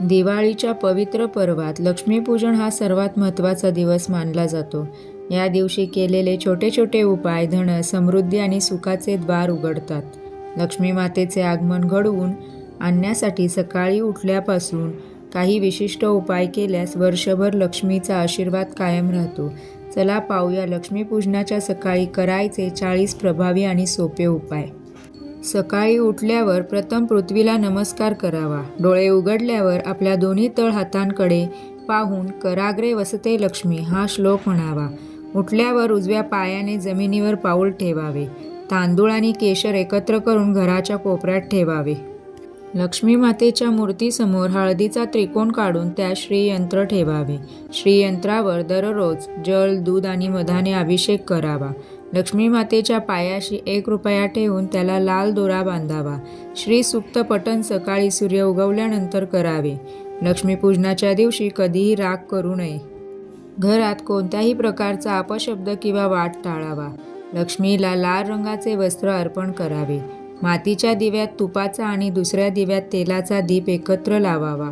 दिवाळीच्या पवित्र पर्वात लक्ष्मीपूजन हा सर्वात महत्त्वाचा दिवस मानला जातो. या दिवशी केलेले छोटे छोटे उपाय धन समृद्धी आणि सुखाचे द्वार उघडतात. लक्ष्मी मातेचे आगमन घडवून आणण्यासाठी सकाळी उठल्यापासून काही विशिष्ट उपाय केल्यास वर्षभर लक्ष्मीचा आशीर्वाद कायम राहतो. चला पाहूया लक्ष्मीपूजनाच्या सकाळी करायचे चाळीस प्रभावी आणि सोपे उपाय. सकाळी उठल्यावर प्रथम पृथ्वीला नमस्कार करावा. डोळे उघडल्यावर आपल्या दोन्ही तळ हातांकडे पाहून कराग्रे वसते लक्ष्मी हा श्लोक म्हणावा. उठल्यावर उजव्या पायाने जमिनीवर पाऊल ठेवावे. तांदूळ आणि केशर एकत्र करून घराच्या कोपऱ्यात ठेवावे. लक्ष्मी मातेच्या मूर्तीसमोर हळदीचा त्रिकोण काढून त्या श्रीयंत्र ठेवावे. श्रीयंत्रावर दररोज जल दूध आणि मधाने अभिषेक करावा. लक्ष्मी मातेच्या पायाशी एक रुपया ठेवून त्याला लाल दोरा बांधावा. श्री सुप्त पठण सकाळी सूर्य उगवल्यानंतर करावे. लक्ष्मीपूजनाच्या दिवशी कधीही राग करू नये. घरात कोणत्याही प्रकारचा अपशब्द किंवा वाट टाळावा. लक्ष्मीला लाल रंगाचे वस्त्र अर्पण करावे. मातीच्या दिव्यात तुपाचा आणि दुसऱ्या दिव्यात तेलाचा दीप एकत्र लावावा.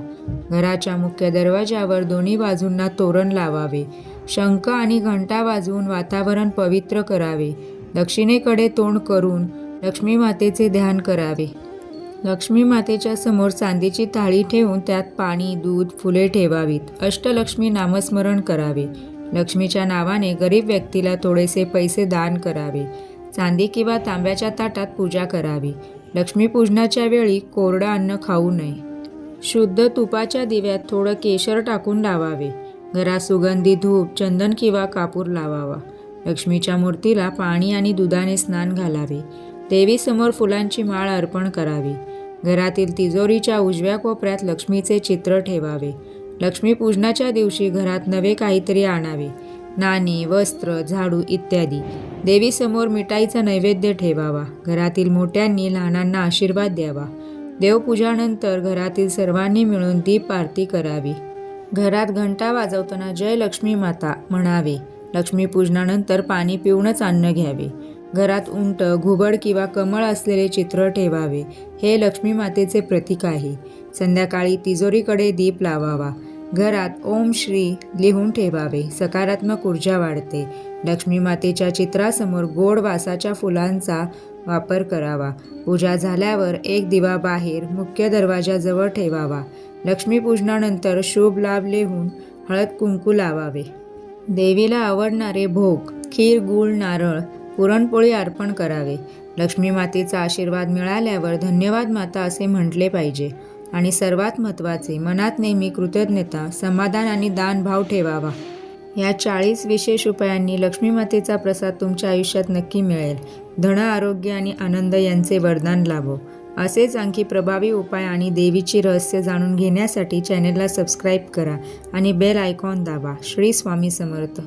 घराच्या मुख्य दरवाजावर दोन्ही बाजूंना तोरण लावावे. शंख आणि घंटा वाजवून वातावरण पवित्र करावे. दक्षिणेकडे तोंड करून लक्ष्मी मातेचे ध्यान करावे. लक्ष्मी मातेच्या समोर चांदीची थाळी ठेवून त्यात पाणी दूध फुले ठेवावीत. अष्टलक्ष्मी नामस्मरण करावे. लक्ष्मीच्या नावाने गरीब व्यक्तीला थोडेसे पैसे दान करावे. चांदी किंवा तांब्याच्या ताटात पूजा करावी. लक्ष्मीपूजनाच्या वेळी कोरडं अन्न खाऊ नये. शुद्ध तुपाच्या दिव्यात थोडं केशर टाकून लावावे. घरात सुगंधी धूप चंदन किंवा कापूर लावावा. लक्ष्मीच्या मूर्तीला पाणी आणि दुधाने स्नान घालावे. देवीसमोर फुलांची माळ अर्पण करावी. घरातील तिजोरीच्या उजव्या कोपऱ्यात लक्ष्मीचे चित्र ठेवावे. लक्ष्मीपूजनाच्या दिवशी घरात नवे काहीतरी आणावे. नाणी वस्त्र झाडू इत्यादी. देवीसमोर मिठाईचा नैवेद्य ठेवावा. घरातील मोठ्यांनी लहानांना आशीर्वाद द्यावा. देवपूजानंतर घरातील सर्वांनी मिळून दीप आरती करावी. घरात घंटा वाजवताना जय लक्ष्मी माता म्हणावे लक्ष्मीपूजनानंतर पाणी पिऊनच अन्न घ्यावे. घरात उंट घुबड किंवा कमळ असलेले चित्र ठेवावे. हे लक्ष्मी मातेचे प्रतीक आहे. संध्याकाळी तिजोरीकडे दीप लावावा. घरात ओम श्री लिहून ठेवावे. सकारात्मक ऊर्जा वाढते. लक्ष्मी मातेच्या चित्रासमोर गोड वासाच्या फुलांचा वापर करावा. पूजा झाल्यावर एक दिवा बाहेर मुख्य दरवाजाजवळ ठेवावा. लक्ष्मीपूजनानंतर शुभ लाभ लिहून हळद कुंकू लावावे. देवीला आवडणारे भोग खीर गूळ नारळ पुरणपोळी अर्पण करावे. लक्ष्मी मातेचा आशीर्वाद मिळाल्यावर धन्यवाद माता असे म्हटले पाहिजे आणि सर्वात महत्त्वाचे मनात नेहमी कृतज्ञता समाधान आणि दानभाव ठेवावा. या चाळीस विशेष उपायांनी लक्ष्मी मातेचा प्रसाद तुमच्या आयुष्यात नक्की मिळेल. धन आरोग्य आणि आनंद यांचे वरदान लाभो. असेच आणखी प्रभावी उपाय आणि देवीची रहस्य जाणून घेण्यासाठी चॅनेलला सबस्क्राईब करा आणि बेल आयकॉन दाबा. श्री स्वामी समर्थ.